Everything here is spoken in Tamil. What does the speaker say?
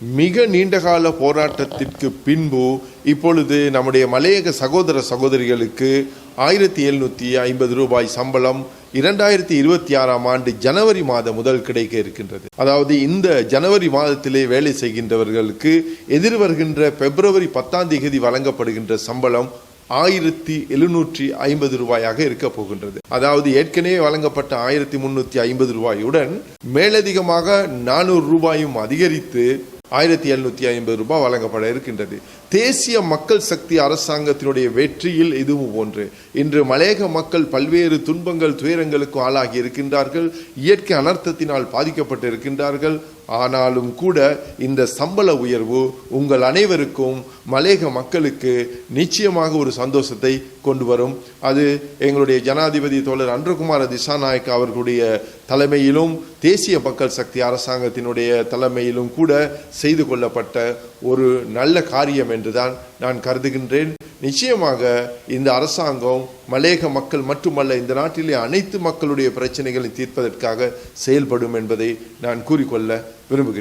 மிக நீண்டகால போராட்டத்திற்கு பின்பு இப்பொழுது நம்முடைய மலையக சகோதர சகோதரிகளுக்கு ஆயிரத்தி எழுநூற்றி ஐம்பது ரூபாய் சம்பளம் இரண்டாயிரத்தி இருபத்தி ஆறாம் ஆண்டு ஜனவரி மாதம் முதல் கிடைக்க இருக்கின்றது. அதாவது இந்த ஜனவரி மாதத்திலே வேலை செய்கின்றவர்களுக்கு எதிர்வருகின்ற பிப்ரவரி பத்தாம் தேதி வழங்கப்படுகின்ற சம்பளம் ஆயிரத்தி எழுநூற்றி ஐம்பது ரூபாயாக இருக்க போகின்றது. அதாவது ஏற்கனவே வழங்கப்பட்ட ஆயிரத்தி முன்னூத்தி ஐம்பது ரூபாயுடன் மேலதிகமாக நானூறு ரூபாயும் அதிகரித்து ஆயிரத்தி எழுநூத்தி ஐம்பது ரூபாய் வழங்கப்பட இருக்கின்றது. தேசிய மக்கள் சக்தி அரசாங்கத்தினுடைய வெற்றியில் இதுவும் ஒன்று. இன்று மலையக மக்கள் பல்வேறு துன்பங்கள் துயரங்களுக்கு ஆளாகி இருக்கின்றார்கள். இயற்கை அனர்த்தத்தினால் பாதிக்கப்பட்டு இருக்கின்றார்கள் ஆனாலும் கூட இந்த சம்பள உயர்வு உங்கள் அனைவருக்கும் மலேக மக்களுக்கு நிச்சயமாக ஒரு சந்தோஷத்தை கொண்டு வரும். அது எங்களுடைய ஜனாதிபதி தோழர் அன்றகுமார திசாநாயக் அவர்களுடைய தலைமையிலும் தேசிய மக்கள் சக்தி அரசாங்கத்தினுடைய தலைமையிலும் கூட செய்து கொள்ளப்பட்ட ஒரு நல்ல காரியம் என்றுதான் நான் கருதுகின்றேன். நிச்சயமாக இந்த அரசாங்கம் மலேக மக்கள் மட்டுமல்ல இந்த நாட்டிலே அனைத்து மக்களுடைய பிரச்சனைகளை தீர்ப்பதற்காக செயல்படும் என்பதை நான் கூறிக்கொள்ள விரும்புகிறேன்.